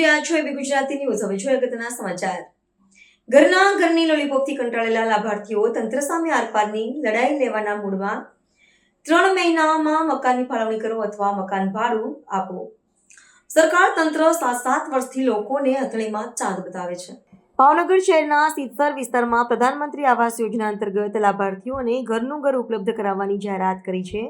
રહ્યા છો એબી ગુજરાતી ન્યૂઝ હવે જોઈએ અગત્યના સમાચાર. ઘરના ઘરની લોલીપોપથી કંટાળેલા લાભાર્થીઓ તંત્ર સામે આરપારની લડાઈ લેવાના મૂડમાં ત્રણ મહિનામાં મકાનની ફાળવણી કરો અથવા મકાન ભાડું આપો. સરકાર તંત્ર સાત સાત વર્ષથી લોકોને હથળીમાં ચાંદ બતાવે છે. ભાવનગર શહેરના સિત્સર વિસ્તારમાં પ્રધાનમંત્રી આવાસ યોજના અંતર્ગત લાભાર્થીઓને ઘરનું ઘર ઉપલબ્ધ કરાવવાની જાહેરાત કરી છે.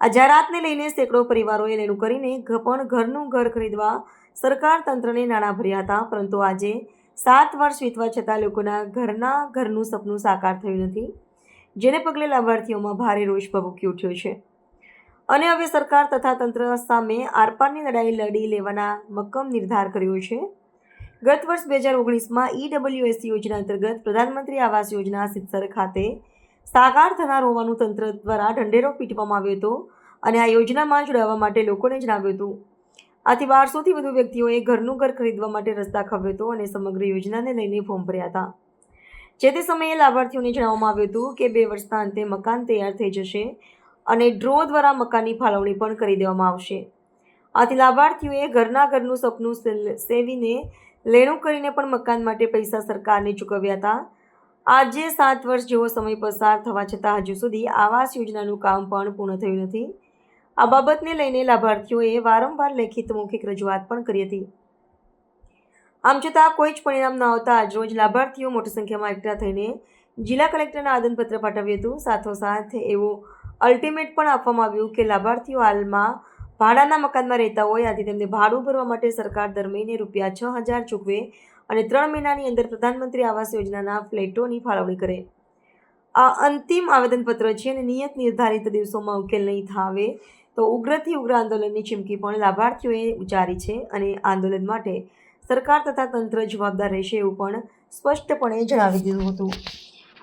આ જાહેરાતને લઈને સેંકડો પરિવારોએ લેણું કરીને પણ ઘરનું ઘર ખરીદવા સરકાર તંત્રને નાણાં ભર્યા હતા, પરંતુ આજે સાત વર્ષ વીતવા છતાં લોકોના ઘરના ઘરનું સપનું સાકાર થયું નથી, જેને પગલે લાભાર્થીઓમાં ભારે રોષ ભભૂકી ઉઠ્યો છે. અને હવે સરકાર તથા તંત્ર સામે આરપારની લડાઈ લડી લેવાના મક્કમ નિર્ધાર કર્યો છે. ગત વર્ષ બે હજાર ઓગણીસમાં ઈડબ્લ્યુએસી યોજના અંતર્ગત પ્રધાનમંત્રી આવાસ યોજના સિત્સર ખાતે સાકાર થનાર હોવાનું તંત્ર દ્વારા ઢંઢેરો પીટવામાં આવ્યો હતો અને આ યોજનામાં જોડાવા માટે લોકોને જણાવ્યું હતું. આથી બારસોથી વધુ વ્યક્તિઓએ ઘરનું ઘર ખરીદવા માટે રસ્તા ખવ્યો અને સમગ્ર યોજનાને લઈને ફોર્મ ભર્યા હતા. જે તે સમયે લાભાર્થીઓને જણાવવામાં આવ્યું હતું કે બે વર્ષના અંતે મકાન તૈયાર થઈ જશે અને ડ્રો દ્વારા મકાનની ફાળવણી પણ કરી દેવામાં આવશે. આથી લાભાર્થીઓએ ઘરના ઘરનું સપનું સેવીને લેણું કરીને પણ મકાન માટે પૈસા સરકારને ચૂકવ્યા હતા. આજે સાત વર્ષ જેવો સમય પસાર થવા છતાં હજુ સુધી આવાસ યોજનાનું કામ પણ પૂર્ણ થયું નથી. આ બાબતને લઈને લાભાર્થીઓએ વારંવાર લેખિત મૌખિક રજૂઆત પણ કરી હતી. આમ છતાં કોઈ જ પરિણામ ન આવતા આજરોજ લાભાર્થીઓ મોટી સંખ્યામાં એકઠા થઈને જિલ્લા કલેક્ટરને આદનપત્ર પાઠવ્યું હતું. સાથોસાથ એવું અલ્ટિમેટ પણ આપવામાં આવ્યું કે લાભાર્થીઓ હાલમાં ભાડાના મકાનમાં રહેતા હોય. આથી તેમને ભાડું ભરવા માટે સરકાર દર મહિને રૂપિયા છ હજાર ચૂકવે અને ત્રણ મહિનાની અંદર પ્રધાનમંત્રી આવાસ યોજનાના ફ્લેટોની ફાળવણી કરે. આ અંતિમ આવેદનપત્ર છે અને નિયત નિર્ધારિત દિવસોમાં ઉકેલ નહીં થાવે તો ઉગ્રથી ઉગ્ર આંદોલનની ચીમકી પણ લાભાર્થીઓએ ઉચ્ચારી છે અને આંદોલન માટે સરકાર તથા તંત્ર જવાબદાર રહેશે એવું પણ સ્પષ્ટપણે જણાવી દીધું હતું.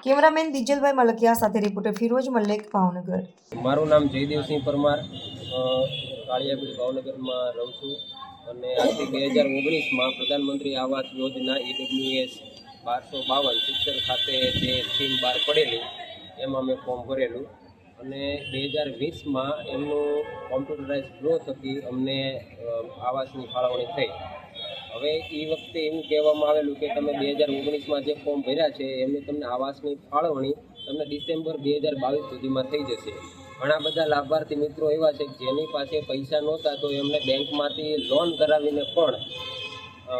કેમેરામેન દિજલભાઈ મલકિયા સાથે રિપોર્ટર ફિરોજ મલ્લેક, ભાવનગર. મારું નામ જયદેવસિંહ પરમાર કાળિયાબીડ ભાવનગરમાં રહું છું અને આજથી બે હજાર ઓગણીસમાં પ્રધાનમંત્રી આવાસ યોજના ઈડબ્લ્યુએસ બારસો બાવન શિક્ષણ ખાતે જે સ્કીમ બહાર પડેલી, એમાં મેં ફોર્મ ભરેલું. અને બે હજાર વીસમાં એમનું કોમ્પ્યુટરાઇઝ ડ્રો થકી અમને આવાસની ફાળવણી થઈ. હવે એ વખતે એવું કહેવામાં આવેલું કે તમે બે હજાર ઓગણીસમાં જે ફોર્મ ભર્યા છે, એમની તમને આવાસની ફાળવણી તમને ડિસેમ્બર બે હજાર બાવીસ સુધીમાં થઈ જશે. ઘણા બધા લાભાર્થી મિત્રો એવા છે જેની પાસે પૈસા નહોતા, તો એમને બેંકમાંથી લોન કરાવીને પણ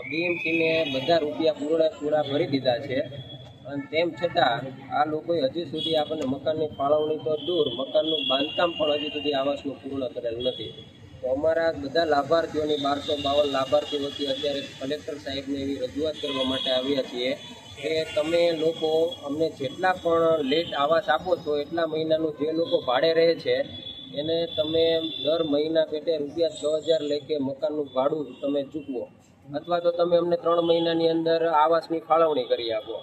બીએમસીને બધા રૂપિયા પૂરા પૂરા ભરી દીધા છે. અને તેમ છતાં આ લોકોએ હજી સુધી આપણને મકાનની ફાળવણી તો દૂર, મકાનનું બાંધકામ પણ હજી સુધી આવાસનું પૂર્ણ કરેલ નથી. તો અમારા બધા લાભાર્થીઓની બારસો બાવન લાભાર્થી વતી અત્યારે કલેક્ટર સાહેબને એવી રજૂઆત કરવા માટે આવ્યા છીએ કે તમે લોકો અમને જેટલા પણ લેટ આવાસ આપો છો, એટલા મહિનાનું જે લોકો ભાડે રહે છે, એને તમે દર મહિના પેટે રૂપિયા છ હજાર લેખે મકાનનું ભાડું તમે ચૂકવો. અથવા તો તમે અમને ત્રણ મહિનાની અંદર આવાસની ફાળવણી કરી આપો.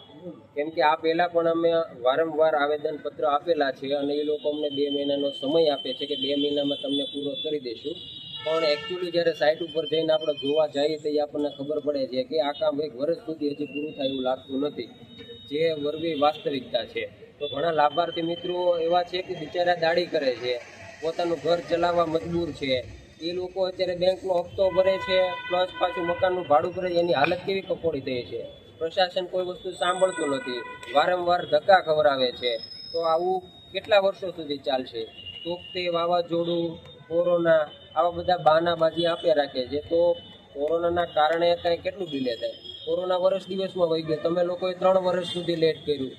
કેમ કે આ પહેલાં પણ અમે વારંવાર આવેદનપત્ર આપેલા છે અને એ લોકો અમને બે મહિનાનો સમય આપે છે કે બે મહિનામાં તમને પૂરો કરી દઈશું પણ એકચ્યુઅલી જ્યારે સાઇટ ઉપર જઈને આપણે જોવા જઈએ તો એ આપણને ખબર પડે છે કે આ કામ એક વર્ષ સુધી હજી પૂરું થાય એવું લાગતું નથી. જે વરવી વાસ્તવિકતા છે. તો ઘણા લાભાર્થી મિત્રો એવા છે કે બિચારા દાડી કરે છે. પોતાનું ઘર ચલાવવા મજબૂર છે. એ લોકો અત્યારે બેંકનો હપ્તો ભરે છે પ્લસ પાછું મકાનનું ભાડું ભરે છે, એની હાલત કેવી કપોડી થઈ છે? પ્રશાસન કોઈ વસ્તુ સાંભળતું નથી. વારંવાર ધક્કા ખવડાવે છે. તો આવું કેટલા વર્ષો સુધી ચાલશે? તો તે વાવાઝોડું, કોરોના, આવા બધા બહાનાબાજી આપ્યા રાખે છે. તો કોરોનાના કારણે કાંઈ કેટલું ડિલે થાય? કોરોના વર્ષ દિવસમાં વહી ગયો. તમે લોકોએ ત્રણ વર્ષ સુધી લેટ કર્યું.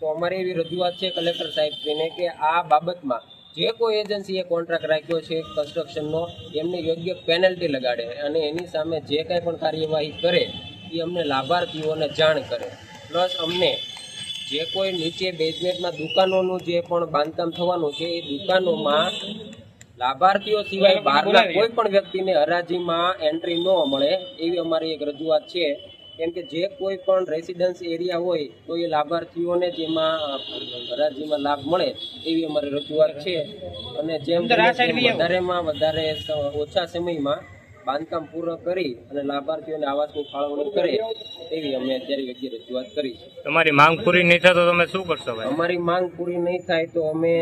તો અમારી એવી રજૂઆત છે કલેક્ટર સાહેબશ્રીને કે આ બાબતમાં જે કોઈ એજન્સીએ કોન્ટ્રાક્ટ રાખ્યો છે કન્સ્ટ્રક્શનનો એમને યોગ્ય પેનલ્ટી લગાડે અને એની સામે જે કાંઈ પણ કાર્યવાહી કરે એ અમને લાભાર્થીઓને જાણ કરે. પ્લસ અમને જે કોઈ નીચે બેઝમેન્ટમાં દુકાનોનું જે પણ બાંધકામ થવાનું છે એ દુકાનોમાં લાભાર્થીઓ સિવાય બહારના કોઈ પણ વ્યક્તિને હરાજીમાં એન્ટ્રી ન મળે એવી અમારી એક રજૂઆત છે. કેમ કે જે કોઈ પણ રેસિડન્સ એરિયા હોય તો એ લાભાર્થીઓને જેમાં હરાજીમાં લાભ મળે એવી અમારી રજૂઆત છે. અને જેમ વધારેમાં વધારે ઓછા સમયમાં બાંધકામ પૂર્ણ કરી અને લાભાર્થીઓને આવાસની ફાળવણી કરે એવી અમે અત્યારે યોગ્ય રજૂઆત કરી છે. તમારી માંગ પૂરી નહીં થાય તો તમે શું કરશો ભાઈ? અમારી માંગ પૂરી નહીં થાય તો અમે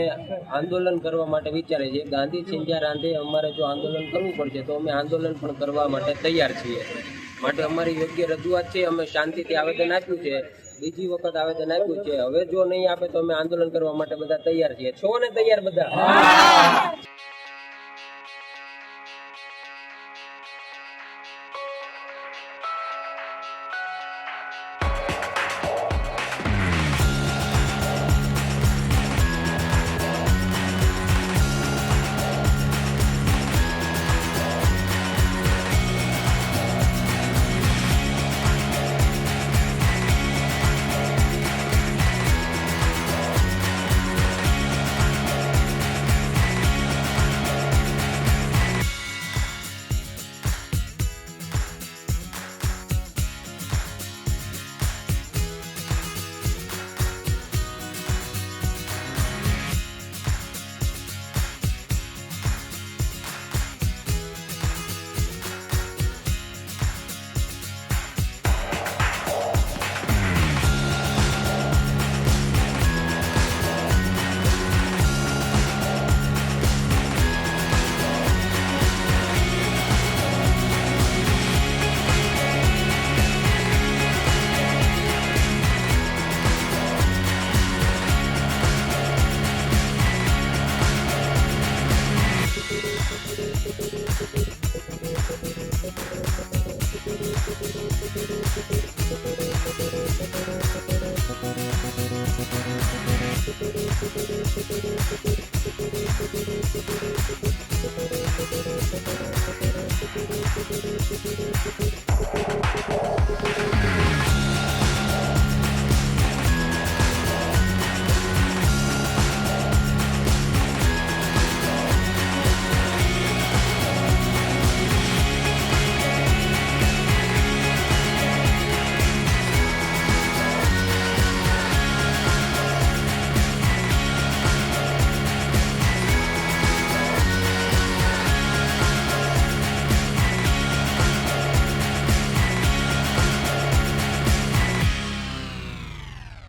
આંદોલન કરવા માટે વિચારે છીએ ગાંધી ચિંધ્યા રાંધે અમારે જો આંદોલન કરવું પડશે તો અમે આંદોલન પણ કરવા માટે તૈયાર છીએ. માટે અમારી યોગ્ય રજૂઆત છે, અમે શાંતિથી આવેદન આપ્યું છે, બીજી વખત આવેદન આપ્યું છે. હવે જો નહીં આપે તો અમે આંદોલન કરવા માટે બધા તૈયાર છીએ. છો ને તૈયાર બધા? Thank you.